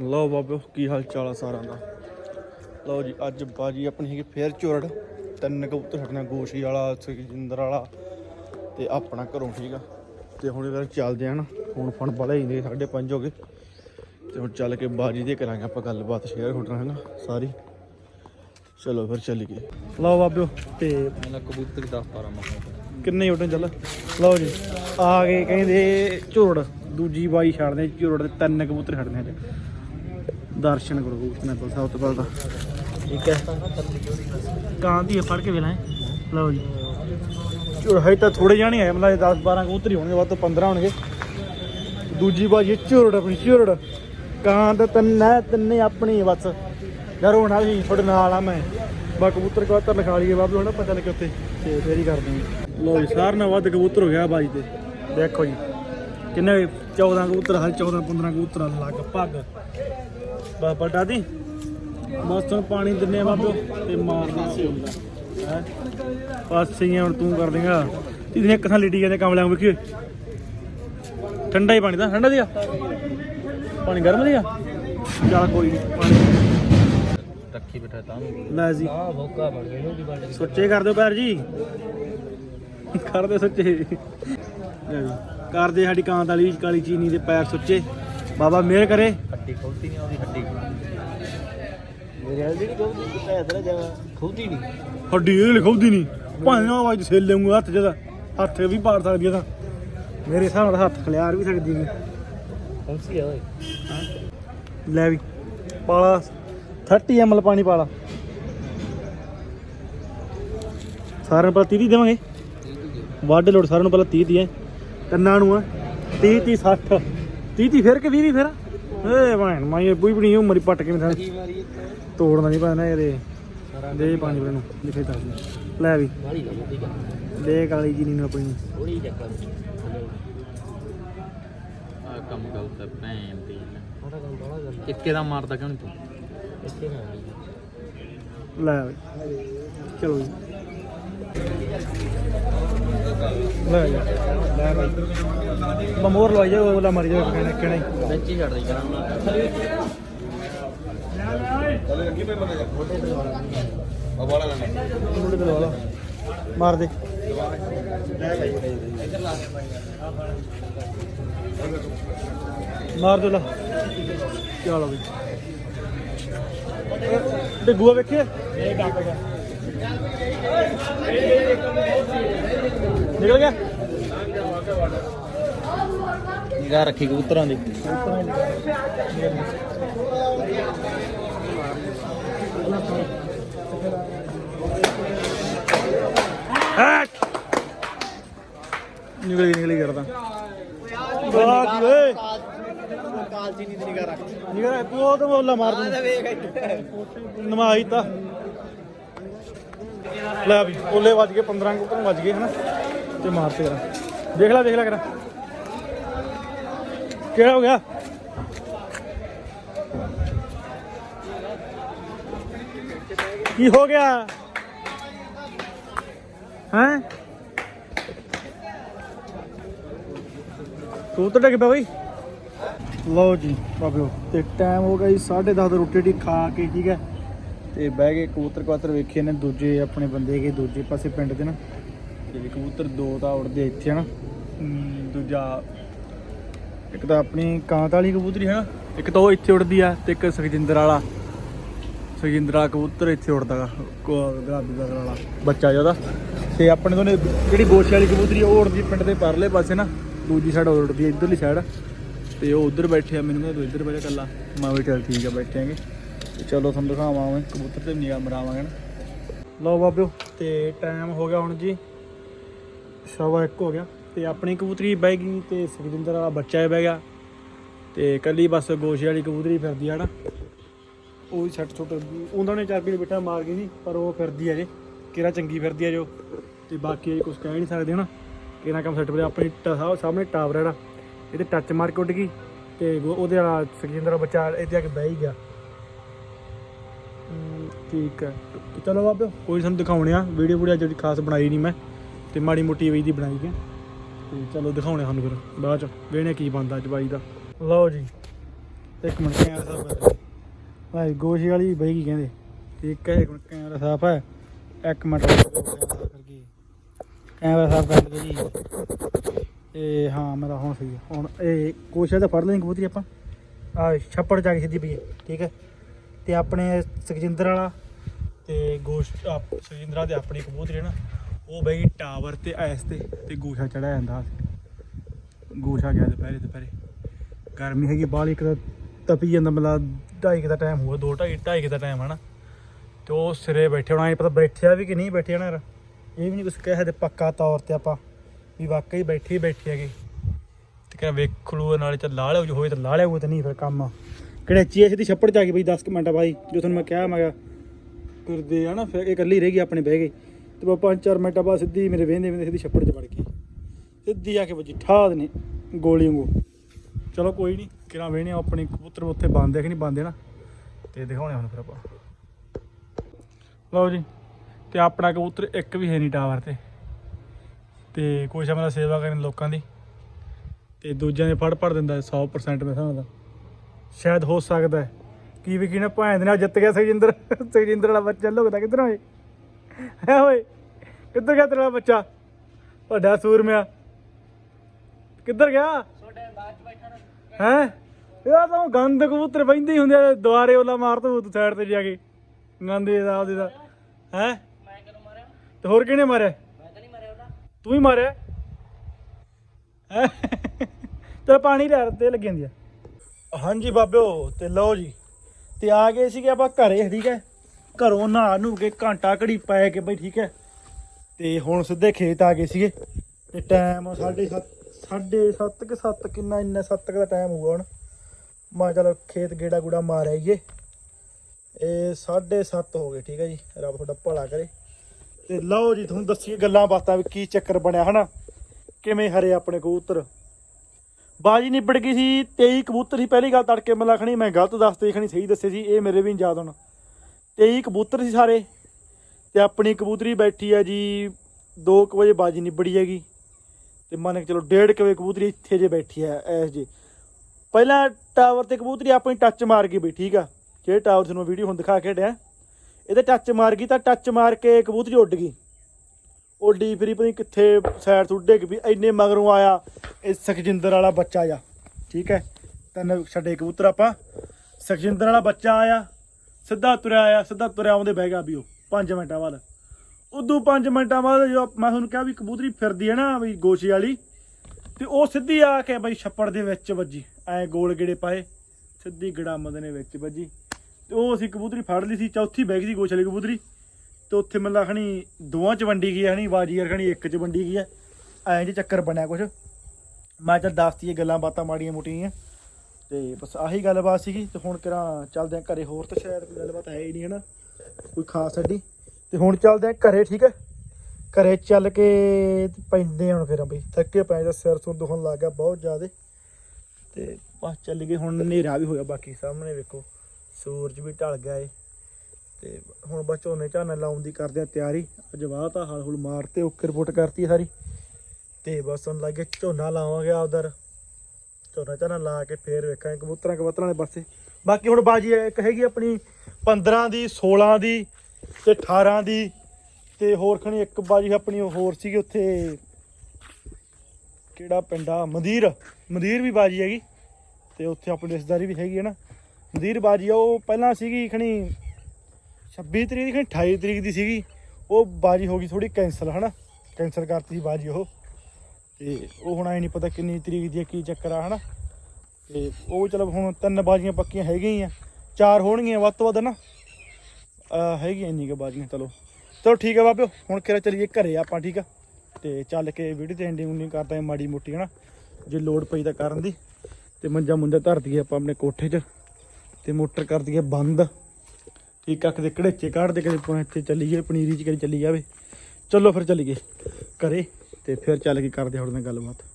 ਲਓ ਬਾਬਿਓ ਕੀ ਹਾਲ ਚਾਲ ਆ ਸਾਰਿਆਂ ਦਾ? ਲਓ ਜੀ ਅੱਜ ਬਾਜੀ ਆਪਣੀ ਹੈਗੀ ਫੇਰ ਚੁਰੜ ਤਿੰਨ ਕਬੂਤਰ ਛੱਡਣਾ ਗੋਸ਼ੀ ਵਾਲਾ ਸੁਖਜਿੰਦਰ ਵਾਲਾ ਤੇ ਆਪਣਾ ਘਰੋਂ ਠੀਕ ਆ। ਤੇ ਹੁਣ ਇਹਦਾ ਚੱਲਦੇ ਆ ਨਾ ਹੁਣ ਫਣ ਬੜਾ ਹੀ ਨੇ 5:30 ਹੋ ਗਏ। ਤੇ ਹੁਣ ਚੱਲ ਕੇ ਬਾਜੀ ਦੇ ਕਰਾਂਗੇ ਆਪਾਂ ਗੱਲਬਾਤ ਸ਼ੇਅਰ ਹੋਟਣਾ ਹੈ ਨਾ ਸਾਰੀ। ਚਲੋ ਫਿਰ ਚੱਲੀਏ। ਲਓ ਬਾਬਿਓ ਤੇ ਮੇਰਾ ਕਬੂਤਰ 10 12 ਮਹਾਂ ਕਿੰਨੇ ਉੱਡਣ ਚੱਲ? ਲਓ ਜੀ ਆ ਗਏ ਕਹਿੰਦੇ ਝੁਰੜ ਦੂਜੀ ਬਾਈ ਛੱਡਦੇ ਝੁਰੜ ਦੇ ਤਿੰਨ ਕਬੂਤਰ ਛੱਡਦੇ ਅੱਜ। ਦਰਸ਼ਨ ਕਰੋ ਕਬੂਤਰ ਨੇ ਬਸ ਸਭ ਤੋਂ ਪਹਿਲਾਂ ਠੀਕ ਹੈ। ਕਾਂ ਦੀ ਇਹ ਫੜ ਕੇ ਵੇਲਾਂ ਲਓ ਜੀ। ਝੁਰੜ ਤਾਂ ਥੋੜੇ ਜਾਣੇ ਆਏ, ਮਤਲਬ 10 12 ਕਬੂਤਰ ਹੋਣਗੇ, ਵੱਧ ਤੋਂ 15 ਹੋਣਗੇ। ਦੂਜੀ ਬਾਜੀ ਝੁਰੜ ਆਪਣੀ, ਝੁਰੜ। ਕਾਂ ਤਾਂ ਤਿੰਨ ਹੈ ਆਪਣੀ ਬਸ। ਯਾਰ ਹੁਣ ਆ ਜੀ ਤੁਹਾਡੇ ਨਾਲ ਆ ਮੈਂ। ਬਾ ਕਬੂਤਰ ਕਬੂਤਰ ਲਿਖਾ ਲਈਏ, ਬਾਬੂ ਹੁਣ ਪਤਾ ਲੱਗੇ ਉੱਤੇ ਤੇ ਫੇਰ ਹੀ ਕਰਦੇ ਹਾਂ। ਜੀ ਸਾਰ ਨਾਲ ਵੱਧ ਕਬੂਤਰ ਹੋ ਗਿਆ ਬਾਜੀ ਤੇ। ਦੇਖੋ ਜੀ, ਕਿੰਨੇ 14 ਕਬੂਤਰ ਹਲ 14 15 ਕਬੂਤਰ ਲੱਗ ਪੱਗ ਬਾ ਵੱਡਾ ਦੀ ਮਸਤ ਪਾਣੀ ਦਿੰਨੇ ਬਾਬੂ ਤੇ ਮਾਰਦਾ ਹੈ? ਪਾਸੇ ਹੀ ਹੁਣ ਤੂੰ ਕਰ ਦੇਗਾ ਤੀਨੇ ਇੱਕ ਥਾਂ ਲਿਟੀ ਜਾਂਦੇ ਕਮਲਿਆਂ ਵੇਖੀ ਠੰਡਾ ਹੀ ਪਾਣੀ ਦਾ ਠੰਡਾ ਦੀਆ ਪਾਣੀ ਗਰਮ ਦੀਆ ਚੱਲ ਕੋਈ ਨਹੀਂ ਪਾਣੀ। ਰੱਖੀ ਬਿਠਾ ਤਾਂ। ਲੈ ਜੀ। ਆ ਭੋਕਾ ਬਣ ਗਿਆ ਉਹਦੀ ਬਾਲਟੀ ਸੁੱਚੇ ਕਰ ਦਿਓ ਪੈਰ ਜੀ? ਕਰ ਦੇ ਸੁੱਚੇ। ਲੈ ਜੀ। ਕਰਦੇ ਸਾਡੀ ਕਾਂਤ ਵਾਲੀ ਕਾਲੀ ਚੀਨੀ ਦੇ ਪੈਰ ਸੁੱਚੇ। ਬਾਬਾ ਮਿਹਰ ਕਰੇ। ਹੱਡੀ ਖੋਲਤੀ ਨਹੀਂ ਉਹਦੀ ਹੱਡੀ ਮੇਰੇ ਹਾਲ ਜਿਹੜੀ ਖੋਲਦੀ ਕਿੱਥੇ ਇਧਰ ਜਾਵਾ ਖੋਲਦੀ ਨਹੀਂ। ਹੱਡੀ ਇਹ ਲਿਖਾਉਂਦੀ ਨਹੀਂ ਆ ਵਾਜ ਸੇਲ ਲਊਂਗਾ ਹੱਥ ਜਦਾ ਹੱਥ ਵੀ ਪਾੜ ਸਕਦੀ ਆ ਤਾਂ। ਮੇਰੇ ਹਿਸਾਬ ਨਾਲ ਹੱਥ ਖਲਿਆਰ ਵੀ ਸਕਦੀ ਨਹੀਂ ਕੌਣਸੀ ਆ ਓਏ? ਲੈ ਵੀ ਪਾਲਾ। 30 ml ਪਾਣੀ ਪਾਲਾ। ਸਾਰਿਆਂ ਨੂੰ ਪਹਿਲਾਂ 30 ਦੀ ਦੇਵਾਂਗੇ। ਵੱਡ ਲੋਡ ਸਾਰਿਆਂ ਨੂੰ ਪਹਿਲਾਂ 30 ਦੀ ਹੈ ਕੰਨਾਂ ਨੂੰ ਆ। 30 30 60 30 30 ਫਿਰ ਕੇ 20 ਫਿਰ? ਏ ਭੈਣ ਮਾਈ ਬੁਈ ਬਣੀ ਉਮਰ ਹੀ ਪੱਟ ਕੇ ਮੈਂ ਤੋੜਨਾ ਨਹੀਂ ਪੈਣਾ ਇਹਦੇ। ਦੇ ਪਾਣੀ ਬਰੇ ਨੂੰ ਲਿਖੇ ਦੱਸ ਲੈ ਵੀ। ਦੇ ਕਾਲੀ ਜੀ ਨੂੰ ਆਪਣੀ। ਥੋੜੀ ਚੱਕਰ ਆ ਕੰਮ ਗਲਤ ਹੈ ਭੈਣ ਦੀ। ਇੱਕੇ ਦਾ ਮਾਰਦਾ ਕਿਉਂ ਨਹੀਂ ਤੂੰ? ਇੱਕੇ ਨਾਲ ਲੈ ਵੀ। ਚਲੋ ਜੀ। ਲੈ ਜੀ। ਲੈ ਭਾਈ ਮਮੋਰ ਲਵਾਈ ਜਾ ਉਹਲਾ ਮਰ ਜਾ ਕਹਿਣਾ ਕਹਿਣਾ ਹੀ ਵਿੱਚ ਹੀ ਛੱਡ ਦੇ ਕਰਾਂ ਤੇ ਮਾਰ ਦੇ। ਮਾਰ ਦੇ ਲਾ। ਚਲੋ ਵੀ ਤੇ ਗੂਆ ਇਹ ਡੱਕ ਗਿਆ ਨਿਕਲ ਗਿਆ? ਨਿਗਾਹ ਰੱਖੀ ਕਬੂਤਰਾਂ ਦੀ। ਨਿਕਲ ਗਈ ਨਿਕਲ ਗਈ ਕਰਦਾ ਵਾਹ ਓਏ। ਕਾਲਜੀ ਨਹੀਂ ਨਿਗਾਹ ਰੱਖ ਨਿਕਲ ਤੂੰ ਉਹ ਤਾਂ ਬੋਲਾ ਮਾਰ ਦੂੰ। ਨਮਾਈ ਤਾਂ। ਲੈ ਵੀ ਓਲੇ ਵੱਜ ਗਏ 15 ਕੁ ਵੱਜ ਗਏ ਹਨਾ? ਤੇ ਮਾਰ ਤੇ ਕਰਾਂ। ਦੇਖ ਲੈ ਦੇਖ ਲੈ ਕਰਾਂ। ਕਿਹੜਾ ਹੋ ਗਿਆ? ਕੀ ਹੋ ਗਿਆ? ਹੈ? ਤੂੰ ਤਾਂ ਡਿੱਗ ਪਿਆ ਬਈ। ਲਓ ਜੀ ਬਾਬਿਓ ਤੇ ਟਾਈਮ ਹੋ ਗਿਆ ਜੀ 10:30 ਰੋਟੀ ਟੀ ਖਾ ਕੇ, ਠੀਕ ਹੈ। ਤੇ ਬਹਿ ਗਏ ਕਬੂਤਰ ਕਵਾਤਰ ਵੇਖੇ ਨੇ, ਦੂਜੇ ਆਪਣੇ ਬੰਦੇ ਕੇ ਦੂਜੇ ਪਾਸੇ ਪਿੰਡ ਦੇ ਨਾ। ਤੇ ਕਬੂਤਰ ਦੋ ਤਾਂ ਉੜਦੇ ਇੱਥੇ, ਹਨ? ਦੂਜਾ ਇੱਕ ਤਾਂ ਆਪਣੀ ਕਾਂਤ ਵਾਲੀ ਕਬੂਤਰੀ ਹੈ ਨਾ ਇੱਕ ਤਾਂ ਉਹ ਇੱਥੇ ਉੜਦੀ ਆ ਤੇ ਇੱਕ ਸੁਖਜਿੰਦਰ ਵਾਲਾ। ਸੁਖਜਿੰਦਰ ਵਾਲਾ ਕਬੂਤਰ ਇੱਥੇ ਉੜਦਾ ਗਾ ਗੁਲਾਬੀ ਵਾਲਾ, ਬੱਚਾ ਜਿਹਦਾ ਤੇ ਆਪਣੇ ਦੋਨੇ ਜਿਹੜੀ ਗੋਸ਼ੇ ਵਾਲੀ ਕਬੂਤਰੀ ਉਹ ਉੜਦੀ ਪਿੰਡ ਦੇ ਪਰਲੇ ਪਾਸੇ, ਨਾ? ਦੂਜੀ ਸਾਈਡ ਉੜਦੀ ਹੈ ਇਧਰਲੀ ਸਾਈਡ ਤੇ ਉਹ ਉਧਰ ਬੈਠੇ ਆ, ਮੈਨੂੰ ਕਹਿੰਦਾ ਤੂੰ ਇੱਧਰ ਬੈਠਾ ਕੱਲਾ ਮੈਂ ਵੀ ਚੱਲ ਠੀਕ ਆ, ਬੈਠੇ ਆਂਗੇ। ਚਲੋ ਤੁਹਾਨੂੰ ਦਿਖਾਵਾਂਗੇ, ਕਬੂਤਰ ਤੇ ਨਿਗਾਹ ਮਰਾਵਾਂਗੇ ਨਾ ਲਓ ਬਾਬਿਓ, ਤੇ ਟਾਈਮ ਹੋ ਗਿਆ ਹੁਣ ਜੀ। ਸਵਾ ਇੱਕ ਹੋ ਗਿਆ। ਤੇ ਆਪਣੀ ਕਬੂਤਰੀ ਬਹਿ ਗਈ ਤੇ ਸੁਖਜਿੰਦਰ ਵਾਲਾ ਬੱਚਾ ਹੀ ਬਹਿ ਗਿਆ। ਤੇ ਕੱਲੀ ਬਸ ਗੋਸ਼ੇ ਵਾਲੀ ਕਬੂਤਰੀ ਫਿਰਦੀ ਆ ਨਾ ਉਹ ਵੀ ਛੱਟ ਛੁੱਟ ਉਹਨਾਂ ਨੇ ਚਾਬੀ ਨੂੰ ਬਿਠਾ ਮਾਰ ਗਈ ਸੀ, ਪਰ ਉਹ ਫਿਰਦੀ ਆ ਜੇ। ਕਿਹੜਾ ਚੰਗੀ ਫਿਰਦੀ ਆ ਜੋ ਤੇ ਬਾਕੀ ਕੁਝ ਕਹਿ ਨਹੀਂ ਸਕਦੇ ਹਨਾ। ਕਿਹੜਾ ਕੰਮ ਸੈੱਟ ਹੋ ਆਪਣੀ ਟ- ਸਾਹਮਣੇ ਟਾਵਰ ਹੈ ਜਿਹੜਾ। ਇਹਦੇ ਟੱਚ ਮਾਰ ਕੇ ਉੱਡ ਗਈ। ਤੇ ਉਹਦੇ ਵਾਲਾ ਸੁਖਜਿੰਦਰ ਬੱਚਾ ਇਹਦੇ ਆ ਕੇ ਬਹਿ ਹੀ ਗਿਆ। ਠੀਕ ਹੈ ਚਲੋ ਬਾਬਿਓ ਕੋਈ ਸਾਨੂੰ ਦਿਖਾਉਣੇ ਆ। ਵੀਡੀਓ ਵੀਡੀਓ ਜਿਹੜੀ ਖਾਸ ਬਣਾਈ ਨਹੀਂ ਮੈਂ। ਤੇ ਮਾੜੀ ਮੋਟੀ ਵੀ ਦੀ ਬਣਾਈ ਹੈ। ਤੇ ਚਲੋ ਦਿਖਾਉਣੇ ਸਾਨੂੰ ਫਿਰ ਬਾਅਦ ਚ। ਵੇਣੇ ਕੀ ਬਣਦਾ ਅੱਜ ਬਾਈ ਦਾ। ਲਓ ਜੀ ਇੱਕ ਮਿੰਟ ਕੈਮਰਾ ਸਾਫ਼ ਕਰ ਭਾਈ ਗੋਸ਼ੇ ਵਾਲੀ ਬਈ ਕੀ ਕਹਿੰਦੇ? ਠੀਕ ਹੈ ਇੱਕ ਮਿੰਟ ਕੈਮਰਾ ਸਾਫ਼ ਹੈ। ਇੱਕ ਮਿੰਟ ਕਰਕੇ। ਕੈਮਰਾ ਸਾਫ਼ ਕਰ ਲਈਏ ਜੀ। ਇਹ ਹਾਂ ਮੇਰਾ ਹੁਣ ਸਹੀ ਹੈ। ਹੁਣ ਇਹ ਕੋਸ਼ਾ ਤਾਂ ਫੜ ਲੈਣੀ ਕਬੂਤਰੀ ਆਪਾਂ। ਆ ਛੱਪੜ ਜਾ ਕੇ ਸਿੱਧੀ ਪਈ ਠੀਕ ਹੈ। ਤੇ ਆਪਣੇ ਸੁਖਜਿੰਦਰ ਵਾਲਾ ਤੇ ਗੋਸ਼ ਆ, ਸੁਖਜਿੰਦਰਾ ਦੇ ਆਪਣੀ ਕਬੂਤਰੀ ਹੈ ਨਾ। ਉਹ ਬਈ ਟਾਵਰ ਤੇ ਐਸ ਤੇ ਤੇ ਗੋਸ਼ਾ ਚੜਿਆ ਜਾਂਦਾ ਗੋਸ਼ਾ ਗਿਆ ਦੁਪਹਿਰੇ ਦੁਪਹਿਰੇ। ਗਰਮੀ ਹੈਗੀ ਬਾਹਲੀ, ਇੱਕ ਤਾਂ ਤਪੀ ਜਾਂਦਾ ਮਤਲਬ ਢਾਈ ਕੁ ਦਾ ਟਾਈਮ ਹੋਊਗਾ, ਦੋ ਢਾਈ ਢਾਈ ਕੁ ਦਾ ਟਾਈਮ ਹੈ ਨਾ ਤੇ ਉਹ ਸਿਰੇ ਬੈਠੇ ਹੋਣਾ, ਇਹ ਪਤਾ ਬੈਠਿਆ ਵੀ ਕਿ ਨਹੀਂ ਬੈਠਿਆ ਨਾ ਯਾਰ। ਇਹ ਵੀ ਨਹੀਂ ਕੁਝ ਕਹਿ ਸਕਦੇ, ਪੱਕਾ ਤੌਰ ਤੇ ਆਪਾਂ ਵੀ ਵਾਕਈ ਬੈਠੇ ਹੀ ਬੈਠੇ ਹੈਗੇ। ਤੇ ਕਹਿੰਦਾ ਵੇਖ ਲੂ ਨਾਲੇ ਚੱਲ ਲਾ ਲਿਓ ਜੋ ਹੋਏ ਤਾਂ ਲਾ ਲਿਓ ਤਾਂ ਨਹੀਂ ਫਿਰ ਕੰਮ। ਕਿਹੜੇ ਚੀਏ ਦੀ ਛੱਪੜ ਜਾ ਕੇ ਬਈ 10 ਕੁ ਮਿੰਟ ਬਾਈ ਜੋ ਤੁਹਾਨੂੰ ਮੈਂ ਕਿਹਾ ਮੈਂ ਕਿਹਾ ਕਰਦੇ ਆ ਨਾ, ਫਿਰ ਇਹ ਇਕੱਲੀ ਰਹਿ ਗਈ ਆਪਣੇ ਬਹਿ ਗਏ ਤੇ ਬਾ ਪੰਜ ਚਾਰ ਮਿੰਟਾਂ ਬਾਅਦ ਸਿੱਧੀ ਮੇਰੇ ਵੇਹਦੇ ਵੇਂਦੇ ਸਿੱਧੀ ਛੱਪੜ ਚ ਵੜ ਗਈ। ਸਿੱਧੀ ਆ ਕੇ ਵੱਜੀ ਠਾਦ ਨੇ ਗੋਲੀ ਵਾਂਗੂ। ਚਲੋ ਕੋਈ ਨਹੀਂ ਕਿਰਾਂ ਵੇਹਣੇ ਆਪਣੀ ਕਬੂਤਰ ਉੱਥੇ ਬੰਦ ਹੈ ਕਿ ਨਹੀਂ ਬੰਦ ਨਾ, ਤੇ ਦਿਖਾਉਣੇ ਹੁਣ ਫਿਰ ਆਪਾਂ। ਲਓ ਜੀ, ਤੇ ਆਪਣਾ ਕਬੂਤਰ ਇੱਕ ਵੀ ਹੈ ਨਹੀਂ ਟਾਵਰ ਤੇ। ਤੇ ਕੋਈ ਸਮਝਦਾ ਸੇਵਾ ਕਰਨ ਲੋਕਾਂ ਦੀ। ਤੇ ਦੂਜਿਆਂ ਦੇ ਫੜ ਫੜ ਦਿੰਦਾ 100% ਮੈਂ ਸਮਝਦਾ ਸ਼ਾਇਦ ਹੋ ਸਕਦਾ ਕੀ ਵੀ ਕੀ ਨਾ ਭਾਂ ਦੇ ਨਾਲ ਜਿੱਤ ਗਿਆ ਸੁਖਜਿੰਦਰ ਸੁਖਜਿੰਦਰ ਵਾਲਾ ਬੱਚਾ ਲੁਕਦਾ ਕਿੱਧਰ ਹੋਏ ਹੈ ਓਏ ਕਿੱਧਰ ਗਿਆ ਤੇਰਾ ਬੱਚਾ? ਵੱਡਾ ਸੂਰਮਿਆ। ਕਿੱਧਰ ਗਿਆ? ਹੈ? ਇਹ ਤਾਂ ਗੰਦ ਕਬੂਤਰ ਬੈਂਦੇ ਹੀ ਹੁੰਦੇ ਆ ਦੁਆਰੇ ਉਹਲਾ ਮਾਰ ਤੂੰ ਸਾਈਡ ਤੇ ਜਾ ਕੇ। ਗੰਦੇ ਦਾ ਉਹਦੇ ਦਾ। ਹੈ? ਮੈਂ ਕਦੋਂ ਮਾਰਿਆ? ਤੇ ਹੋਰ ਕਿਹਨੇ ਮਾਰਿਆ? ਮੈਂ ਤਾਂ ਨਹੀਂ ਮਾਰਿਆ ਉਹਦਾ। ਤੂੰ ਹੀ ਮਾਰਿਆ? ਹੈਂ? ਚਲ ਪਾਣੀ ਲੈ ਤੇ ਲੱਗੀ ਜਾਂਦੀ ਆ। ਹਾਂਜੀ ਬਾਬਿਓ ਤੇ ਲਓ ਜੀ। ਤੇ ਆ ਗਏ ਸੀਗੇ ਆਪਾਂ ਘਰੇ ਠੀਕ ਹੈ? ਘਰੋਂ ਨਹਾ ਨੂ ਕੇ ਘੰਟਾ ਘੜੀ ਪੈ ਕੇ ਬਈ ਠੀਕ ਹੈ। ਤੇ ਹੁਣ ਸਿੱਧੇ ਖੇਤ ਆ ਗਏ ਸੀਗੇ। ਤੇ ਟਾਈਮ 7:30 7:30 ਕਿ 7 ਕਿੰਨਾ, ਇੰਨਾ 7 ਦਾ ਟਾਈਮ ਹੋਊਗਾ ਹੁਣ। ਮੈਂ ਚਲ ਖੇਤ ਗੇੜਾ ਗੂੜਾ ਮਾਰ ਆਈਏ। ਇਹ 7:30 ਹੋ ਗਏ, ਠੀਕ ਹੈ ਜੀ। ਰੱਬ ਤੁਹਾਡਾ ਭਲਾ ਕਰੇ। ਤੇ ਲਓ ਜੀ, ਤੁਹਾਨੂੰ ਦੱਸੀਏ ਗੱਲਾਂ ਬਾਤਾਂ ਵੀ ਕੀ ਚੱਕਰ ਬਣਿਆ, ਹਨਾ? ਕਿਵੇਂ ਹਰੇ ਆਪਣੇ ਕਬੂਤਰ? ਬਾਜੀ ਨਿਬੜ ਗਈ ਸੀ 23 ਕਬੂਤਰ ਸੀ। ਪਹਿਲੀ ਗੱਲ ਤੜਕੇ ਮੈਂ ਲਖਣੀ ਮੈਂ ਗਲਤ ਦੱਸਦੇ ਖਣੀ ਸਹੀ ਦੱਸੇ ਸੀ, ਇਹ ਮੇਰੇ ਵੀ ਨਹੀਂ ਯਾਦ ਹੁਣ। 23 ਕਬੂਤਰ ਸੀ ਸਾਰੇ। ਤੇ ਆਪਣੀ ਕਬੂਤਰੀ ਬੈਠੀ ਆ ਜੀ 2 ਵਜੇ ਬਾਜੀ ਨਿਬੜੀ ਹੈਗੀ। ਤੇ ਮੰਨ ਕੇ ਚਲੋ 1:30 ਵਜੇ ਕਬੂਤਰੀ ਇੱਥੇ ਜੇ ਬੈਠੀ ਆ, ਐਸ ਜੀ। ਪਹਿਲਾਂ ਟਾਵਰ ਤੇ ਕਬੂਤਰੀ ਆਪਣੀ ਟੱਚ ਮਾਰ ਗਈ ਬਈ ਠੀਕ ਆ ਜਿਹੜੇ ਟਾਵਰ ਤੁਹਾਨੂੰ ਵੀਡੀਓ ਹੁਣ ਦਿਖਾ ਕੇ ਡਿਆ। ਇਹਦੇ ਟੱਚ ਮਾਰ ਗਈ ਤਾਂ ਟੱਚ ਮਾਰ ਕੇ ਕਬੂਤਰੀ ਉੱਡ ਗਈ। ਉੱਡੀ ਫਿਰੀ ਪਤਾ ਨੀ ਕਿੱਥੇ ਸਾਈਡ ਤੋਂ ਡਿੱਗ ਵੀ ਇੰਨੇ ਮਗਰੋਂ ਆਇਆ ਇਹ ਸੁਖਜਿੰਦਰ ਵਾਲਾ ਬੱਚਾ ਆ ਠੀਕ ਹੈ? ਤਿੰਨ ਛੱਡੇ ਕਬੂਤਰ ਆਪਾਂ। ਸੁਖਜਿੰਦਰ ਵਾਲਾ ਬੱਚਾ ਆਇਆ। ਸਿੱਧਾ ਤੁਰਿਆ ਆਇਆ, ਸਿੱਧਾ ਤੁਰਿਆ ਆਉਂਦੇ ਬਹਿ ਗਿਆ ਵੀ ਉਹ 5 ਮਿੰਟਾਂ ਬਾਅਦ। ਉਦੋਂ 5 ਮਿੰਟਾਂ ਬਾਅਦ ਜੋ ਮੈਂ ਤੁਹਾਨੂੰ ਕਿਹਾ ਵੀ ਕਬੂਤਰੀ ਫਿਰਦੀ ਹੈ ਨਾ ਵੀ ਗੋਸ਼ੇ ਵਾਲੀ, ਤੇ ਉਹ ਸਿੱਧੀ ਆ ਕੇ ਬਈ ਛੱਪੜ ਦੇ ਵਿੱਚ ਵੱਜੀ, ਐ ਗੋਲ ਗੇੜੇ ਪਾਏ, ਸਿੱਧੀ ਗੜਾ ਮਦਨੇ ਵਿੱਚ ਵੱਜੀ। ਤੇ ਉਹ ਅਸੀਂ ਕਬੂਤਰੀ ਫੜ ਲਈ ਸੀ, ਚੌਥੀ ਬਹਿ ਗਈ ਸੀ ਗੋਸ਼ ਵਾਲੀ ਕਬੂਤਰੀ, ਤੇ ਉੱਥੇ ਮੈਨੂੰ ਖਣੀ ਦੋਵਾਂ ਚ ਵੰਡੀ ਗਈ ਹੈ ਹਣੀ ਬਾਜੀ ਖਣੀ ਇੱਕ ਚ ਵੰਡੀ ਗਈ ਹੈ। ਐਂ ਜੇ ਚੱਕਰ ਬਣਿਆ ਕੁਛ। ਮੈਂ ਚੱਲ ਦੱਸਤੀ ਇਹ ਗੱਲਾਂ ਬਾਤਾਂ ਮਾੜੀਆਂ ਮੋਟੀਆਂ ਤੇ ਬਸ ਆਹੀ ਗੱਲਬਾਤ ਸੀਗੀ ਤੇ ਹੁਣ ਕਿਰਾ ਚੱਲਦੇ ਆ ਘਰੇ ਹੋਰ ਤਾਂ ਸ਼ਾਇਦ ਕੋਈ ਗੱਲਬਾਤ ਹੈ ਹੀ ਨਹੀਂ ਹਨਾ, ਕੋਈ ਖਾਸ ਸਾਡੀ। ਤੇ ਹੁਣ ਚੱਲਦੇ ਆ ਘਰੇ, ਠੀਕ ਹੈ? ਘਰੇ ਚੱਲ ਕੇ ਪੈਂਦੇ ਹੁਣ ਫਿਰ ਬਈ, ਥੱਕੇ ਪੈ ਜਾ ਸਿਰ ਸੁਰ ਦੁਖਣ ਲੱਗ ਗਿਆ ਬਹੁਤ ਜ਼ਿਆਦਾ। ਤੇ ਬਸ ਚੱਲ ਗਏ, ਹੁਣ ਹਨੇਰਾ ਵੀ ਹੋਇਆ ਬਾਕੀ ਸਾਹਮਣੇ ਵੇਖੋ, ਸੂਰਜ ਵੀ ਢਲ ਗਿਆ ਏ। ਤੇ ਹੁਣ ਬਸ ਝੋਨੇ ਝਾਨੇ ਲਾਉਣ ਦੀ ਕਰਦੇ ਆ ਤਿਆਰੀ, ਅੱਜ ਵਾਹ ਤਾਂ ਹਲ ਹੁਲ ਮਾਰ ਤੇ ਓਕੇ ਰਿਪੋਰਟ ਕਰਤੀ ਸਾਰੀ। ਤੇ ਬਸ ਹੁਣ ਲੱਗੇ ਝੋਨਾ ਲਾਵਾਂਗੇ ਉਧਰ ਝੋਨਾ ਝਾਨਾ ਲਾ ਕੇ ਫੇਰ ਵੇਖਾਂਗੇ, ਕਬੂਤਰਾਂ ਕਬੂਤਰਾਂ ਵਾਲੇ ਪਾਸੇ। ਬਾਕੀ ਹੁਣ ਬਾਜੀ, ਇੱਕ ਹੈਗੀ ਆਪਣੀ 15 ਦੀ 16 ਦੀ ਤੇ 18 ਦੀ ਤੇ ਹੋਰ ਖਣੀ ਇੱਕ ਬਾਜੀ ਆਪਣੀ ਹੋਰ ਸੀਗੀ ਉੱਥੇ। ਕਿਹੜਾ ਪਿੰਡਾ ਮੰਦੀਰ। ਮੰਦੀਰ ਵੀ ਬਾਜੀ ਹੈਗੀ ਤੇ ਉੱਥੇ ਆਪਣੀ ਰਿਸ਼ਤੇਦਾਰੀ ਵੀ ਹੈਗੀ ਹੈ ਨਾ। ਮੰਦੀਰ ਬਾਜੀ ਉਹ ਪਹਿਲਾਂ ਸੀਗੀ ਖਣੀ 26 ਤਰੀਕ ਦੀ, ਖਣੀ 28 ਤਰੀਕ ਦੀ ਸੀਗੀ। ਉਹ ਬਾਜੀ ਹੋ ਗਈ ਥੋੜੀ ਕੈਂਸਲ ਹਨਾ ਕੈਂਸਲ ਕਰਤੀ ਸੀ ਬਾਜੀ ਉਹ। ਤੇ ਉਹ ਹੁਣ ਐ ਨਹੀਂ ਪਤਾ ਕਿੰਨੀ ਤਰੀਕ ਦੀ ਆ, ਕੀ ਚੱਕਰ ਆ ਹਨਾ? ਤੇ ਉਹ ਚਲੋ ਹੁਣ ਤਿੰਨ ਬਾਜੀਆਂ ਪੱਕੀਆਂ ਹੈਗੀਆਂ ਹੀ ਆ। ਚਾਰ ਹੋਣਗੀਆਂ ਵੱਧ ਤੋਂ ਵੱਧ ਨਾ ਹੈਗੀਆਂ ਇੰਨੀ ਕੁ ਬਾਜੀਆਂ ਚਲੋ। ਚਲੋ ਠੀਕ ਆ ਬਾਬਿਓ ਹੁਣ ਕਿਹੜਾ ਚਲੀਏ ਘਰੇ ਆਪਾਂ ਠੀਕ ਆ? ਤੇ ਚੱਲ ਕੇ ਵੀਡੀਓ ਤੇ ਐਂਡਿੰਗ ਨਹੀਂ ਕਰਦਾ ਮਾੜੀ ਮੋਟੀ ਹਨਾ? ਜੇ ਲੋਡ ਪਈ ਤਾਂ ਕਰਨ ਦੀ। ਤੇ ਮੰਜਾ ਮੁੰਜਾ ਧਰ ਦਈਏ ਆਪਾਂ ਆਪਣੇ ਕੋਠੇ 'ਚ। ਤੇ ਮੋਟਰ ਕਰ ਦਈਏ ਬੰਦ। ਠੀਕ ਆ ਕਿਤੇ ਘੜੇਚੇ ਕੱਢਦੇ ਕਿਤੇ ਪੁਣੇ ਇੱਥੇ ਜਾਵੇ ਪਨੀਰੀ 'ਚ ਕਦੇ ਚੱਲੀ ਜਾਵੇ। ਚਲੋ ਫਿਰ ਚੱਲੀਏ ਘਰੇ। ਤੇ ਫਿਰ ਚੱਲ ਕੇ ਕਰਦੇ ਹਾਂ ਹੁਣ ਨਾਲ ਗੱਲਬਾਤ।